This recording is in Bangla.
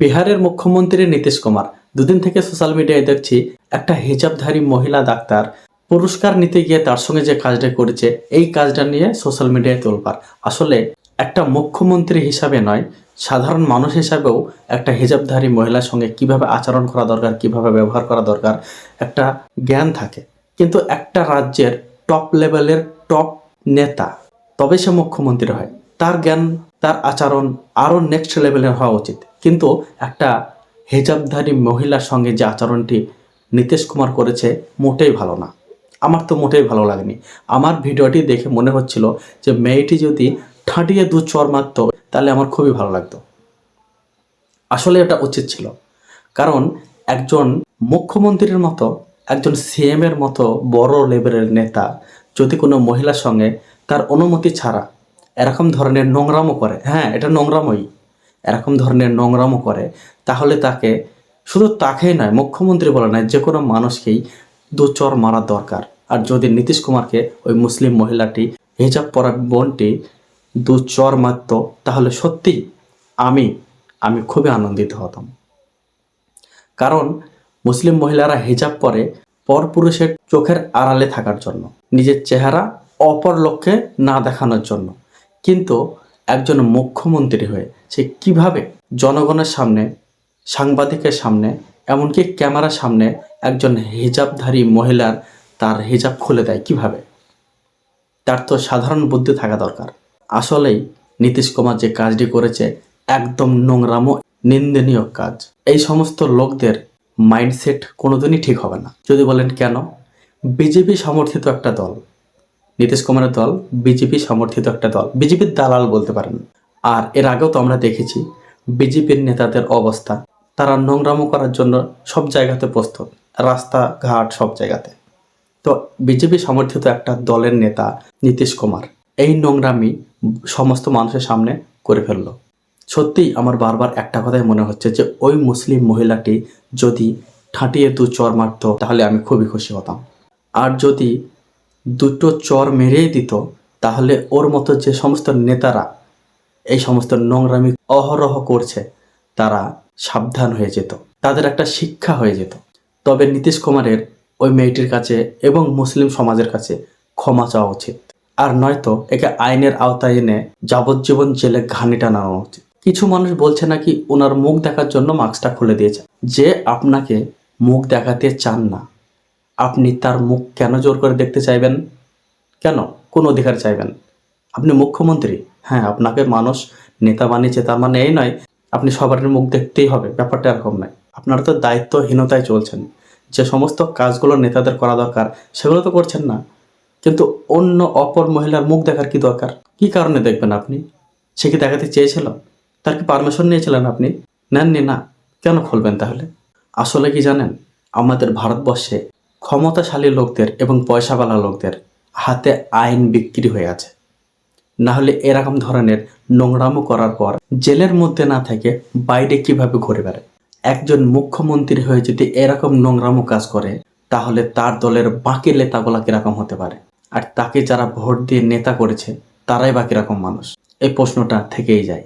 বিহারের মুখ্যমন্ত্রী নীতিশ কুমার। দুদিন থেকে সোশ্যাল মিডিয়ায় দেখছি একটা হিজাবধারী মহিলা ডাক্তার। পুরস্কার নিতে গিয়ে তার সঙ্গে যে কাজটা করেছে, এই কাজটা নিয়ে সোশ্যাল মিডিয়ায় তোলপার আসলে একটা মুখ্যমন্ত্রী হিসাবে নয়, সাধারণ মানুষ হিসাবেও একটা হিজাবধারী মহিলার সঙ্গে কীভাবে আচরণ করা দরকার, কীভাবে ব্যবহার করা দরকার, একটা জ্ঞান থাকে। কিন্তু একটা রাজ্যের টপ লেভেলের টপ নেতা তবে সে মুখ্যমন্ত্রী হয়। তার জ্ঞান, তার আচরণ আরও নেক্সট লেভেলের হওয়া উচিত। কিন্তু একটা হেজাবধারী মহিলার সঙ্গে যে আচরণটি নীতিশ কুমার করেছে মোটেই ভালো না। আমার তো মোটেই ভালো লাগেনি। আমার ভিডিওটি দেখে মনে হচ্ছিল যে মেয়েটি যদি ঠাঁটিয়ে দু চর মারত, তাহলে আমার খুবই ভালো লাগতো। আসলে এটা উচিত ছিল। কারণ একজন মুখ্যমন্ত্রীর মতো, একজন সিএমের মতো বড় লেভেলের নেতা যদি কোনো মহিলার সঙ্গে তার অনুমতি ছাড়া এরকম ধরনের নোংরামও করে হ্যাঁ এটা নোংরামই এরকম ধরনের নোংরামো করে, তাহলে তাকে শুধু তাকেই নয়, মুখ্যমন্ত্রী বলে নয় যে কোনো মানুষকেই দু চর মারা দরকার। আর যদি নীতিশ কুমারকে ওই মুসলিম মহিলাটি, হিজাব পরা বোনটি দু চর মারত, তাহলে সত্যি আমি আমি খুবই আনন্দিত হতাম। কারণ মুসলিম মহিলারা হিজাব পরে পরপুরুষের চোখের আড়ালে থাকার জন্য, নিজের চেহারা অপর লোককে না দেখানোর জন্য। কিন্তু একজন মুখ্যমন্ত্রী হয়ে সে কীভাবে জনগণের সামনে, সাংবাদিকের সামনে, এমনকি ক্যামেরার সামনে একজন হিজাবধারী মহিলার তার হিজাব খুলে দেয় কীভাবে? তার তো সাধারণ বুদ্ধি থাকা দরকার। আসলেই নীতিশ কুমার যে কাজটি করেছে একদম নোংরাম, নিন্দনীয় কাজ। এই সমস্ত লোকদের মাইন্ডসেট কোনোদিনই ঠিক হবে না। যদি বলেন কেন? বিজেপি সমর্থিত একটা দল। নীতিশ কুমারের দল, বিজেপি সমর্থিত একটা দল। বিজেপির দালাল বলতে পারেন। আর এর আগেও তো আমরা দেখেছি, বিজেপির নেতাদের অবস্থা। তারা নোংরামো করার জন্য সব জায়গাতে প্রস্তুত রাস্তাঘাট সব জায়গাতে। তো বিজেপি সমর্থিত একটা দলের নেতা নীতিশ কুমার, এই নোংরামি সমস্ত মানুষের সামনে করে ফেলল। সত্যিই আমার বারবার একটা কথাই মনে হচ্ছে যে, ওই মুসলিম মহিলাটি যদি ঠাঁটিয়ে দু চর মারত, তাহলে আমি খুবই খুশি হতাম। আর যদি দুটো চর মেরেই দিত, তাহলে ওর মতো যে সমস্ত নেতারা এই সমস্ত নোংরামি অহরহ করছে, তারা সাবধান হয়ে যেত। তাদের একটা শিক্ষা হয়ে যেত। তবে নীতিশ কুমারের ওই মেয়েটির কাছে এবং মুসলিম সমাজের কাছে ক্ষমা চাওয়া উচিত। আর নয়তো একে আইনের আওতায় এনে যাবজ্জীবন জেলে ঘানি টানানো উচিত। কিছু মানুষ বলছে নাকি ওনার মুখ দেখার জন্য মাস্কটা খুলে দিয়েছে। যে আপনাকে মুখ দেখাতে চান না আপনি তার মুখ কেন জোর করে দেখতে চাইবেন? কেন? কোন অধিকার চাইবেন? আপনি মুখ্যমন্ত্রী? হ্যাঁ আপনাকে মানুষ, নেতা বানিয়েছে, তার মানে এই নয়, আপনি সবার মুখ দেখতেই হবে, ব্যাপারটা এরকম নয়। আপনারা তো দায়িত্বহীনতায় চলছেন। যে সমস্ত কাজগুলো নেতাদের করা দরকার, সেগুলো তো করছেন না। কিন্তু অন্য অপর মহিলার মুখ দেখার কি দরকার? কি কারণে দেখবেন আপনি? সে কি দেখাতে চেয়েছিল? তার কি পারমিশন নিয়েছিলেন আপনি? নেননি না? কেন খুলবেন তাহলে? আসলে কি জানেন? আমাদের ভারতবর্ষে ক্ষমতাশালী লোকদের এবং পয়সাওয়ালা লোকদের হাতে আইন বিক্রি হয়ে আছে। না হলে এরকম ধরনের নোংরামো করার পর জেলের মধ্যে না থেকে বাইরে কীভাবে ঘুরে বেড়ায়? একজন মুখ্যমন্ত্রী হয়ে যদি এরকম নোংরামো কাজ করে, তাহলে তার দলের বাকি নেতাগুলা কীরকম হতে পারে? আর তাকে যারা ভোট দিয়ে নেতা করেছে, তারাই বা কীরকম মানুষ? এই প্রশ্নটা থেকেই যায়।